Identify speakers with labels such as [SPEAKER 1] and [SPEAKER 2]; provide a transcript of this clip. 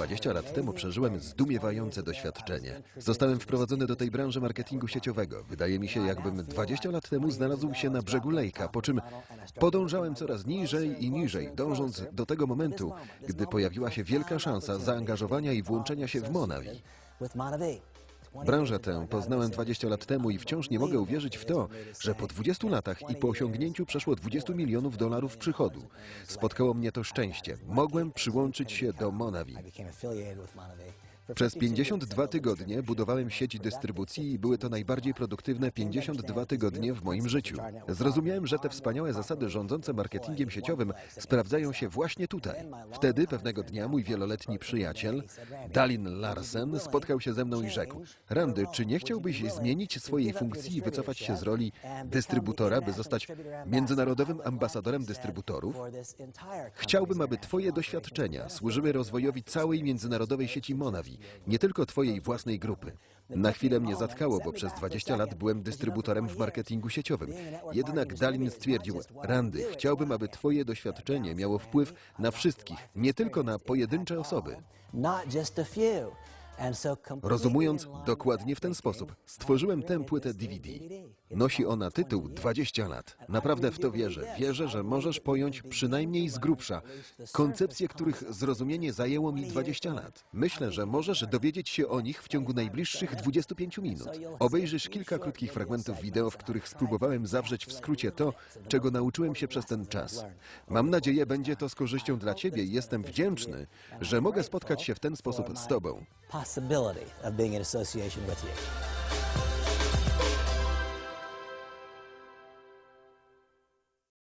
[SPEAKER 1] 20 lat temu przeżyłem zdumiewające doświadczenie. Zostałem wprowadzony do tej branży marketingu sieciowego. Wydaje mi się, jakbym 20 lat temu znalazł się na brzegu lejka, po czym podążałem coraz niżej i niżej, dążąc do tego momentu, gdy pojawiła się wielka szansa zaangażowania i włączenia się w Monavi. Branżę tę poznałem 20 lat temu i wciąż nie mogę uwierzyć w to, że po 20 latach i po osiągnięciu przeszło 20 milionów dolarów przychodu spotkało mnie to szczęście. Mogłem przyłączyć się do Monavi. Przez 52 tygodnie budowałem sieć dystrybucji i były to najbardziej produktywne 52 tygodnie w moim życiu. Zrozumiałem, że te wspaniałe zasady rządzące marketingiem sieciowym sprawdzają się właśnie tutaj. Wtedy pewnego dnia mój wieloletni przyjaciel, Dalin Larsen, spotkał się ze mną i rzekł: Randy, czy nie chciałbyś zmienić swojej funkcji i wycofać się z roli dystrybutora, by zostać międzynarodowym ambasadorem dystrybutorów? Chciałbym, aby Twoje doświadczenia służyły rozwojowi całej międzynarodowej sieci Monavi, nie tylko Twojej własnej grupy. Na chwilę mnie zatkało, bo przez 20 lat byłem dystrybutorem w marketingu sieciowym. Jednak Dalin stwierdził, Randy, chciałbym, aby Twoje doświadczenie miało wpływ na wszystkich, nie tylko na pojedyncze osoby. Rozumując dokładnie w ten sposób, stworzyłem tę płytę DVD. Nosi ona tytuł 20 lat. Naprawdę w to wierzę. Wierzę, że możesz pojąć przynajmniej z grubsza koncepcje, których zrozumienie zajęło mi 20 lat. Myślę, że możesz dowiedzieć się o nich w ciągu najbliższych 25 minut. Obejrzysz kilka krótkich fragmentów wideo, w których spróbowałem zawrzeć w skrócie to, czego nauczyłem się przez ten czas. Mam nadzieję, będzie to z korzyścią dla Ciebie i jestem wdzięczny, że mogę spotkać się w ten sposób z Tobą.